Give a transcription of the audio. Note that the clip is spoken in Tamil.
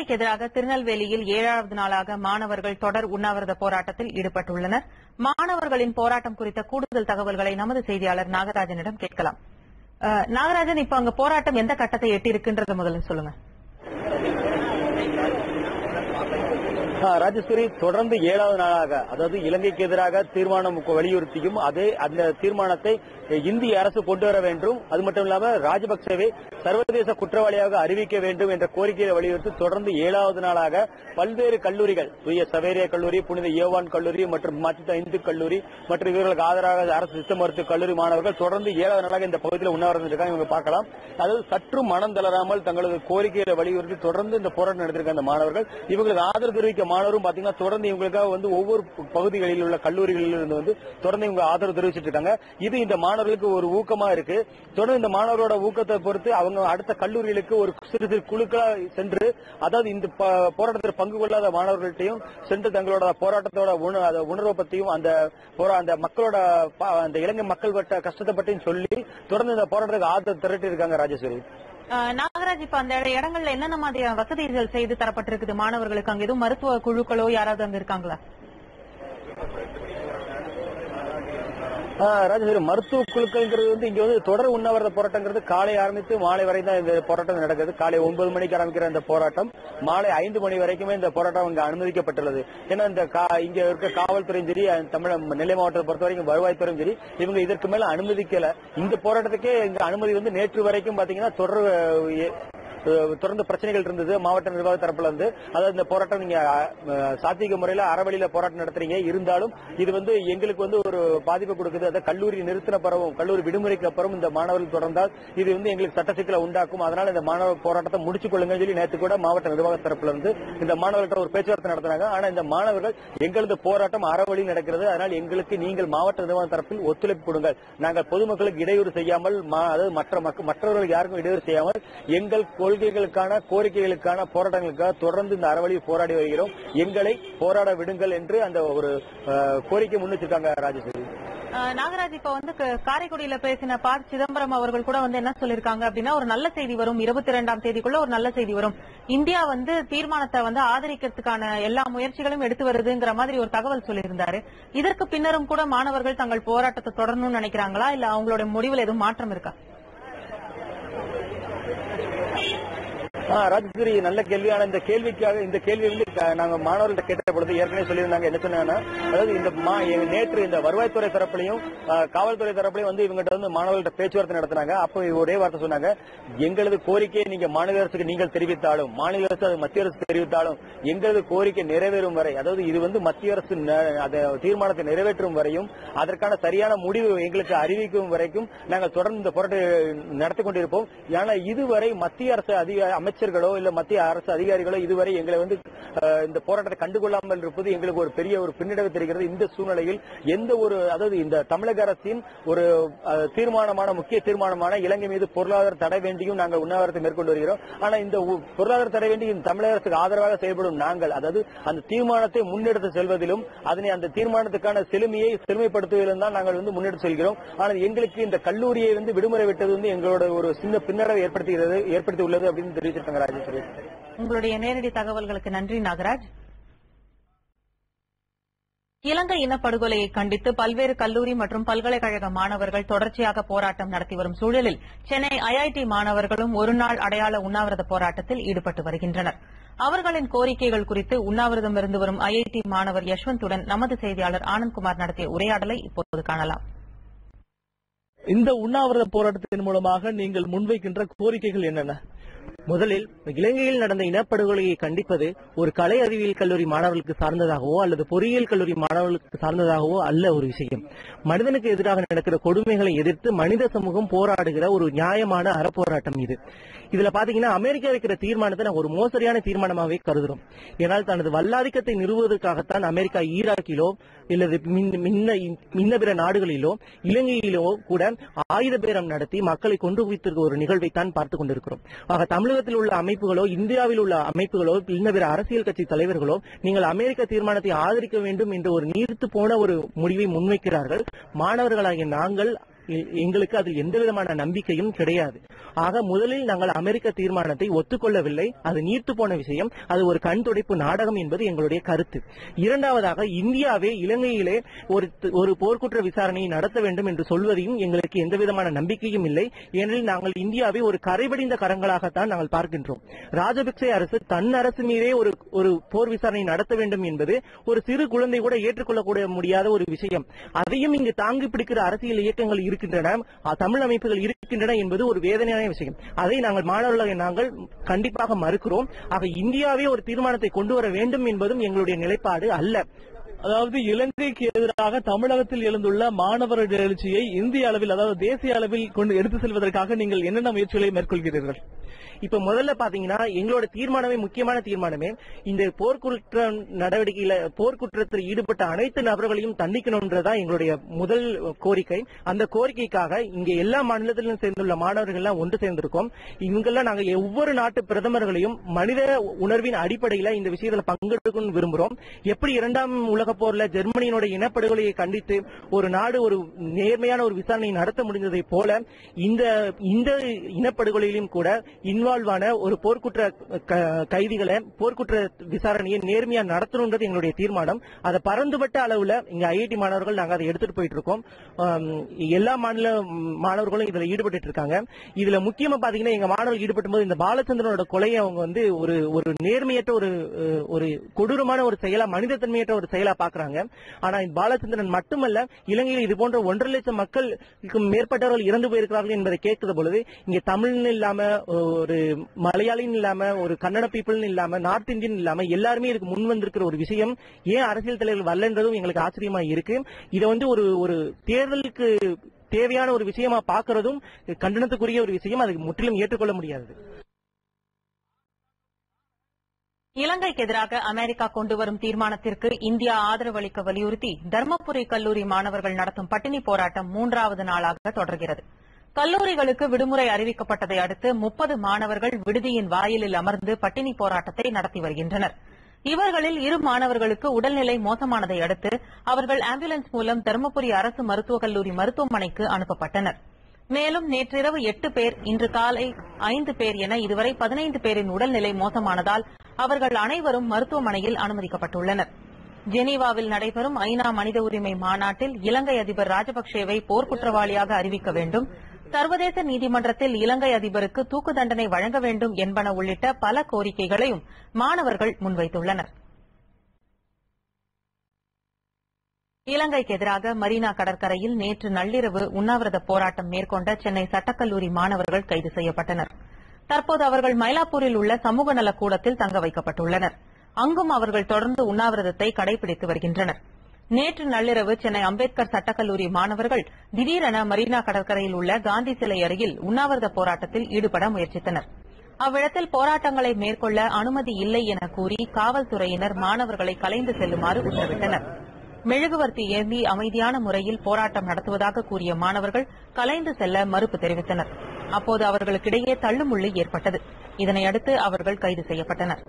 இலங்கைக்கு எதிராக திருநெல்வேலியில் ஏழாவது நாளாக மாணவர்கள் தொடர் உண்ணாவிரத போராட்டத்தில் ஈடுபட்டுள்ளனர். மாணவர்களின் போராட்டம் குறித்த கூடுதல் தகவல்களை நமது செய்தியாளர் நாகராஜனிடம் கேட்கலாம். நாகராஜன் இப்ப அங்க போராட்டம் எந்த கட்டத்தை எட்டியிருக்குன்றத முதல்ல சொல்லுங்க. ராஜேஸ்வரி தொடர்ந்து ஏழாவது நாளாக அதாவது இலங்கைக்கு எதிராக தீர்மானம் வலியுறுத்தியும் அதே அந்த தீர்மானத்தை இந்திய அரசு கொண்டு வர வேண்டும். அது மட்டும் இல்லாம ராஜபக்சேவை சர்வதேச குற்றவாளியாக அறிவிக்க வேண்டும் என்ற கோரிக்கையை வலியுறுத்தி தொடர்ந்து ஏழாவது நாளாக பல்வேறு கல்லூரிகள் தூய சவேரிய கல்லூரி புனித யோவான் கல்லூரி மற்றும் மத்திய இந்து கல்லூரி மற்றும் இவர்களுக்கு ஆதரவாக அரசு சித்த மருத்துவ கல்லூரி மாணவர்கள் தொடர்ந்து ஏழாவது நாளாக இந்த பகுதியில் உண்ணாவிரதம் இருக்காங்க இவங்க பார்க்கலாம். அதாவது சற்றும் மனம் தளராமல் தங்களது கோரிக்கைகளை வலியுறுத்தி தொடர்ந்து இந்த போராட்டம் நடத்திருக்க அந்த மாணவர்கள். இவங்களுக்கு ஆதரவு தெரிவிக்க மாணவரும் பாத்தீங்கன்னா தொடர்ந்து இவங்களுக்காக வந்து ஒவ்வொரு பகுதிகளில் உள்ள கல்லூரிகளில் இருந்து வந்து தொடர்ந்து இவங்க ஆதரவு தெரிவிச்சிட்டு இருக்காங்க. இது இந்த மாணவர்களுக்கு ஒரு ஊக்கமா இருக்கு. தொடர்ந்து இந்த மாணவரோட ஊக்கத்தை பொறுத்து அவங்க அடுத்த கல்லூரிகளுக்கு ஒரு சிறு சிறு குழுக்களா சென்று அதாவது இந்த போராட்டத்தில் பங்கு கொள்ளாத மாணவர்கள்ட்டையும் சென்று தங்களோட போராட்டத்தோட அந்த உணர்வை பத்தியும் அந்த போரா- அந்த மக்களோட அந்த இலங்கை மக்கள் பட்ட கஷ்டத்தை பற்றியும் சொல்லி தொடர்ந்து இந்த போராட்டத்துக்கு ஆதரவு திரட்டி இருக்காங்க ராஜேஸ்வரி. நாகராஜ் இப்ப அந்த இடங்கள்ல என்னென்ன மாதிரியான வசதிகள் செய்து தரப்பட்டிருக்குது? மாணவர்களுக்கு அங்க எதுவும் மருத்துவ குழுக்களோ யாராவது அங்க இருக்காங்களா? ராஜேஸ்வரி மருத்துவ குழுக்கள்ங்கிறது வந்து இங்க வந்து தொடர் உண்ணாவிரத போராட்டங்கிறது காலை ஆரம்பித்து மாலை வரை தான் இந்த போராட்டம் நடக்குது. காலை ஒன்பது மணிக்கு ஆரம்பிக்கிற இந்த போராட்டம். மாலை ஐந்து மணி வரைக்குமே இந்த போராட்டம் இங்க அனுமதிக்கப்பட்டுள்ளது. ஏன்னா இந்த கா- இங்க இருக்க காவல்துறையும் சரி தமிழக நெல்லை மாவட்டத்தை பொறுத்த வரைக்கும் வருவாய்த்துறையும் சரி இவங்க இதற்கு மேல அனுமதிக்கல. இந்த போராட்டத்துக்கே இங்க அனுமதி வந்து நேற்று வரைக்கும் பாத்தீங்கன்னா தொடர் தொடர்ந்து பிரச்சனைகள் இருந்தது. மாவட்ட நிர்வாக தரப்புல இருந்து. அதாவது இந்த போராட்டம் நீங்க சாத்திக முறையில அறவழியில போராட்டம் நடத்துறீங்க. இருந்தாலும் இது வந்து எங்களுக்கு வந்து ஒரு பாதிப்பு கொடுக்குது. அதை கல்லூரி நிறுத்தின பிறகும் கல்லூரி விடுமுறைக்கு அப்புறம் இந்த மாணவர்கள் தொடர்ந்தால் இது வந்து எங்களுக்கு சட்ட சிக்கலை உண்டாக்கும். அதனால இந்த மாணவர் போராட்டத்தை முடிச்சுக் கொள்ளுங்கன்னு சொல்லி நேற்று கூட மாவட்ட நிர்வாக தரப்புல இருந்து இந்த மாணவர்கள்ட்ட ஒரு பேச்சுவார்த்தை நடத்தினாங்க. ஆனா இந்த மாணவர்கள் எங்களது போராட்டம் அறவழியில் நடக்கிறது. அதனால் எங்களுக்கு நீங்கள் மாவட்ட நிர்வாக தரப்பில் ஒத்துழைப்பு கொடுங்கள். நாங்கள் பொதுமக்களுக்கு இடையூறு செய்யாமல் மா- அதாவது மற்ற யாருக்கும் இடையூறு செய்யாமல் எங்கள் கொள்கைகளுக்கான கோரிக்கைகளுக்கான போராட்டங்களுக்காக தொடர்ந்து இந்த அறவழியில் போராடி வருகிறோம். எங்களை போராட விடுங்கள் என்று அந்த ஒரு கோரிக்கை முன்னிச்சிருக்காங்க ராஜேஸ்வரி. நாகராஜ் இப்ப வந்து காரைக்குடியில பேசின ப சிதம்பரம் அவர்கள் கூட வந்து என்ன சொல்லிருக்காங்க அப்படின்னா ஒரு நல்ல செய்தி வரும். இருபத்தி ரெண்டாம் தேதிக்குள்ள ஒரு நல்ல செய்தி வரும். இந்தியா வந்து தீர்மானத்தை வந்து ஆதரிக்கிறதுக்கான எல்லா முயற்சிகளும் எடுத்து வருதுங்கிற மாதிரி ஒரு தகவல் சொல்லியிருந்தாரு. இதற்கு பின்னரும் கூட மாணவர்கள் தங்கள் போராட்டத்தை தொடரணும்னு நினைக்கிறாங்களா? இல்ல அவங்களோட முடிவில் எதுவும் மாற்றம் இருக்கா? ராஜேஸ்வரி நல்ல கேள்வியான இந்த கேள்விக்காக இந்த கேள்வி வந்து நாங்க மாணவர்கள்ட்ட கேட்ட பொழுது ஏற்கனவே சொல்லியிருந்தாங்க என்ன சொன்னாங்கன்னா அதாவது இந்த நேற்று இந்த வருவாய்த்துறை தரப்புலையும் காவல்துறை தரப்புலையும் வந்து இவங்ககிட்ட வந்து மாணவர்கள்ட்ட பேச்சுவார்த்தை நடத்தினாங்க. அப்போ ஒரே வார்த்தை சொன்னாங்க எங்களது கோரிக்கையை நீங்க மாநில அரசுக்கு நீங்கள் தெரிவித்தாலும் மாநில அரசு அது மத்திய அரசு தெரிவித்தாலும் எங்களது கோரிக்கை நிறைவேறும் வரை அதாவது இது வந்து மத்திய அரசு தீர்மானத்தை நிறைவேற்றும் வரையும் அதற்கான சரியான முடிவு எங்களுக்கு அறிவிக்கும் வரைக்கும் நாங்கள் தொடர்ந்து இந்த போராட்டம் நடத்தி கொண்டிருப்போம். ஏன்னா இதுவரை மத்திய அரசு அதிக அமைச்சர் அமைச்சர்களோ இல்ல மத்திய அரசு அதிகாரிகளோ இதுவரை எங்களை வந்து இந்த போராட்டத்தை கண்டுகொள்ளாமல் இருப்பது எங்களுக்கு ஒரு பெரிய ஒரு பின்னடைவு தெரிகிறது. இந்த சூழ்நிலையில் எந்த ஒரு அதாவது இந்த தமிழக அரசின் ஒரு தீர்மானமான முக்கிய தீர்மானமான இலங்கை மீது பொருளாதார தடை வேண்டியும் நாங்கள் உண்ணாவிரத்தை மேற்கொண்டு வருகிறோம். ஆனா இந்த பொருளாதார தடை வேண்டி தமிழக அரசுக்கு ஆதரவாக செயல்படும் நாங்கள் அதாவது அந்த தீர்மானத்தை முன்னெடுத்து செல்வதிலும் அதனை அந்த தீர்மானத்துக்கான செழுமையை செழுமைப்படுத்துவதிலும் தான் நாங்கள் வந்து முன்னெடுத்து செல்கிறோம். ஆனால் எங்களுக்கு இந்த கல்லூரியை வந்து விடுமுறை விட்டது வந்து எங்களோட ஒரு சின்ன பின்னடைவை ஏற்படுத்துகிறது ஏற்படுத்தி உள்ளது அப்படின்னு தெரிவிச்சிருக்காங்க. ராஜேஸ்வரி. உங்களுடைய நேரடி தகவல்களுக்கு நன்றி நாகராஜ். இலங்கை இனப்படுகொலையை கண்டித்து பல்வேறு கல்லூரி மற்றும் பல்கலைக்கழக மாணவர்கள் தொடர்ச்சியாக போராட்டம் நடத்தி வரும் சூழலில் சென்னை ஐஐடி மாணவர்களும் ஒருநாள் அடையாள உண்ணாவிரத போராட்டத்தில் ஈடுபட்டு வருகின்றனர். அவர்களின் கோரிக்கைகள் குறித்து உண்ணாவிரதம் இருந்து வரும் ஐஐடி மாணவர் யஷ்வந்துடன் நமது செய்தியாளர் ஆனந்த்குமார் நடத்திய உரையாடலை இப்போது காணலாம். இந்த உண்ணாவிரத போராட்டத்தின் மூலமாக நீங்கள் முன்வைக்கின்ற கோரிக்கைகள் என்னென்ன? முதலில் இலங்கையில் நடந்த இனப்படுகொலையை கண்டிப்பது ஒரு கலை அறிவியல் கல்லூரி மாணவர்களுக்கு சார்ந்ததாகவோ அல்லது பொறியியல் கல்லூரி மாணவர்களுக்கு சார்ந்ததாகவோ அல்ல ஒரு விஷயம். மனிதனுக்கு எதிராக நடக்கிற கொடுமைகளை எதிர்த்து மனித சமூகம் போராடுகிற ஒரு நியாயமான அறப்போராட்டம் இது. இதுல பாத்தீங்கன்னா அமெரிக்கா இருக்கிற தீர்மானத்தை நான் ஒரு மோசடியான தீர்மானமாகவே கருதுறோம். ஏனால் தனது வல்லாதிக்கத்தை நிறுவுவதற்காகத்தான் அமெரிக்கா ஈராக்கிலோ இல்லது மின்ன- மின்ன மின்ன பிற நாடுகளிலோ இலங்கையிலோ கூட ஆயுத பேரம் நடத்தி மக்களை கொண்டு குவித்திருக்க ஒரு நிகழ்வை தான் பார்த்துக் கொண்டிருக்கிறோம். ஆக தமிழகத்தில் உள்ள அமைப்புகளோ இந்தியாவில் உள்ள அமைப்புகளோ இன்ன பிற அரசியல் கட்சி தலைவர்களோ நீங்கள் அமெரிக்க தீர்மானத்தை ஆதரிக்க வேண்டும் என்ற ஒரு நீர்த்து போன ஒரு முடிவை முன்வைக்கிறார்கள். மாணவர்களாகிய நாங்கள் எங்களுக்கு அதில் எந்த விதமான நம்பிக்கையும் கிடையாது. ஆக முதலில் நாங்கள் அமெரிக்க தீர்மானத்தை ஒத்துக்கொள்ளவில்லை. அது நீர்த்து போன விஷயம். அது ஒரு கண் துடைப்பு நாடகம் என்பது எங்களுடைய கருத்து. இரண்டாவதாக இந்தியாவே இலங்கையிலே ஒரு ஒரு போர்க்குற்ற விசாரணையை நடத்த வேண்டும் என்று சொல்வதையும் எங்களுக்கு எந்த விதமான நம்பிக்கையும் இல்லை. ஏனெனில் நாங்கள் இந்தியாவை ஒரு கரைபடிந்த கரங்களாகத்தான் நாங்கள் பார்க்கின்றோம். ராஜபக்சே அரசு தன் அரசு மீதே ஒரு ஒரு போர் விசாரணை நடத்த வேண்டும் என்பது ஒரு சிறு குழந்தை கூட ஏற்றுக்கொள்ளக்கூட முடியாத ஒரு விஷயம். அதையும் இங்கு தாங்கி பிடிக்கிற அரசியல் இயக்கங்கள் இருக்கின்றன. தமிழ் அமைப்புகள் இருக்கின்றன என்பது ஒரு வேதனையான விஷயம். அதை நாங்கள் மாணவர்களாக நாங்கள் கண்டிப்பாக மறுக்கிறோம். ஆக இந்தியாவே ஒரு தீர்மானத்தை கொண்டு வர வேண்டும் என்பதும் எங்களுடைய நிலைப்பாடு அல்ல. அதாவது இலங்கைக்கு எதிராக தமிழகத்தில் எழுந்துள்ள மாணவர் எழுச்சியை இந்திய அளவில் அதாவது தேசிய அளவில் கொண்டு எடுத்து செல்வதற்காக நீங்கள் என்னென்ன முயற்சிகளை மேற்கொள்கிறீர்கள்? இப்ப முதல்ல பாத்தீங்கன்னா எங்களோட தீர்மானமே முக்கியமான தீர்மானமே இந்த போர்க்குற்ற நடவடிக்கையில போர்க்குற்றத்தில் ஈடுபட்ட அனைத்து நபர்களையும் தண்டிக்கணும்ன்றதா எங்களுடைய முதல் கோரிக்கை. அந்த கோரிக்கைக்காக இங்க எல்லா மாநிலத்திலும் சேர்ந்துள்ள மாணவர்கள் எல்லாம் ஒன்று சேர்ந்திருக்கோம். இவங்கெல்லாம் நாங்க ஒவ்வொரு நாட்டு பிரதமர்களையும் மனித உணர்வின் அடிப்படையில இந்த விஷயத்துல பங்கெடுக்கணும்னு விரும்புறோம். எப்படி இரண்டாம் உலக போர்ல ஜெர்மனியினுடைய இனப்படுகொலையை கண்டித்து ஒரு நாடு ஒரு நேர்மையான ஒரு விசாரணை நடத்த முடிந்ததை போல இந்த இந்த இனப்படுகொலையிலும் கூட இன்வால்வ் ஆன ஒரு போர்க்குற்ற க- கைதிகளை போர்க்குற்ற விசாரணையை நேர்மையா நடத்தணும்ன்றது எங்களுடைய தீர்மானம். அதை பரந்துபட்ட அளவுல இங்க ஐஐடி மாணவர்கள் நாங்க அதை எடுத்துட்டு போயிட்டு இருக்கோம் எல்லா மாநில மாணவர்களும் இதுல ஈடுபட்டு இருக்காங்க இதுல முக்கியமா பாத்தீங்கன்னா எங்க மாணவர்கள் ஈடுபடும் போது இந்த பாலச்சந்திரனோட கொலையை அவங்க வந்து ஒரு ஒரு நேர்மையற்ற ஒரு ஒரு கொடூரமான ஒரு செயலா மனிதத்தன்மையற்ற ஒரு செயலா பாக்குறாங்க. ஆனா இந்த பாலச்சந்திரன் மட்டுமல்ல இலங்கையில் இது போன்ற ஒன்றரை லட்சம் மக்களுக்கு மேற்பட்டவர்கள் இறந்து போயிருக்கிறார்கள் என்பதை கேட்கிற பொழுது இங்க தமிழ்னு இல்லாம ஒரு மலையாளின்னு இல்லாம ஒரு கன்னட பீப்புள்னு இல்லாம நார்த் இந்தியன் இல்லாம எல்லாருமே இதுக்கு முன் வந்திருக்கிற ஒரு விஷயம். ஏன் அரசியல் தலைவர்கள் வரலன்றதும் எங்களுக்கு ஆச்சரியமா இருக்கு. இதை வந்து ஒரு ஒரு தேர்தலுக்கு தேவையான ஒரு விஷயமா பாக்குறதும் கண்டனத்துக்குரிய ஒரு விஷயம். அதுக்கு முற்றிலும் ஏற்றுக்கொள்ள முடியாது. இலங்கைக்கு எதிராக அமெரிக்கா கொண்டுவரும் தீர்மானத்திற்கு இந்தியா ஆதரவு அளிக்க வலியுறுத்தி தர்மபுரி கல்லூரி மாணவர்கள் நடத்தும் பட்டினி போராட்டம் மூன்றாவது நாளாக தொடர்கிறது. கல்லூரிகளுக்கு விடுமுறை அறிவிக்கப்பட்டதை அடுத்து முப்பது மாணவர்கள் விடுதியின் வாயிலில் அமர்ந்து பட்டினி போராட்டத்தை நடத்தி வருகின்றனர். இவர்களில் இரு மாணவர்களுக்கு உடல்நிலை மோசமானதை அடுத்து அவர்கள் ஆம்புலன்ஸ் மூலம் தருமபுரி அரசு மருத்துவக் கல்லூரி மருத்துவமனைக்கு அனுப்பப்பட்டனர். மேலும் நேற்றிரவு எட்டு பேர் இன்று காலை ஐந்து பேர் என இதுவரை பதினைந்து பேரின் உடல்நிலை மோசமானதால் அவர்கள் அனைவரும் மருத்துவமனையில் அனுமதிக்கப்பட்டுள்ளனர். ஜெனீவாவில் நடைபெறும் ஐநா மனித உரிமை மாநாட்டில் இலங்கை அதிபர் ராஜபக்சேவை போர்க்குற்றவாளியாக அறிவிக்க வேண்டும். சர்வதேச நீதிமன்றத்தில் இலங்கை அதிபருக்கு தூக்கு தண்டனை வழங்க வேண்டும் என்பன உள்ளிட்ட பல கோரிக்கைகளையும் மாணவர்கள் முன்வைத்துள்ளனர். இலங்கைக்கு எதிராக மரீனா கடற்கரையில் நேற்று நள்ளிரவு உண்ணாவிரத போராட்டம் மேற்கொண்ட சென்னை சட்டக்கல்லூரி மாணவர்கள் கைது செய்யப்பட்டனர். தற்போது அவர்கள் மயிலாப்பூரில் உள்ள சமூக நலக் கூடத்தில் தங்க வைக்கப்பட்டுள்ளனர். அங்கும் அவர்கள் தொடர்ந்து உண்ணாவிரதத்தை கடைபிடித்து வருகின்றனர். நேற்று நள்ளிரவு சென்னை அம்பேத்கர் சட்டக்கல்லூரி மாணவர்கள் திடீரென மரீனா கடற்கரையில் உள்ள காந்தி சிலை அருகில் உண்ணாவிரத போராட்டத்தில் ஈடுபட முயற்சித்தனர். அவ்விடத்தில் போராட்டங்களை மேற்கொள்ள அனுமதி இல்லை என கூறி காவல்துறையினர் மாணவர்களை கலைந்து செல்லுமாறு உத்தரவிட்டனர். மெழுகுவர்த்தி ஏந்தி அமைதியான முறையில் போராட்டம் நடத்துவதாக கூறிய மாணவர்கள் கலைந்து செல்ல மறுப்பு தெரிவித்தனர். அப்போது அவர்களுக்கிடையே தள்ளுமுள்ளு ஏற்பட்டது. இதனையடுத்து அவர்கள் கைது செய்யப்பட்டனர்.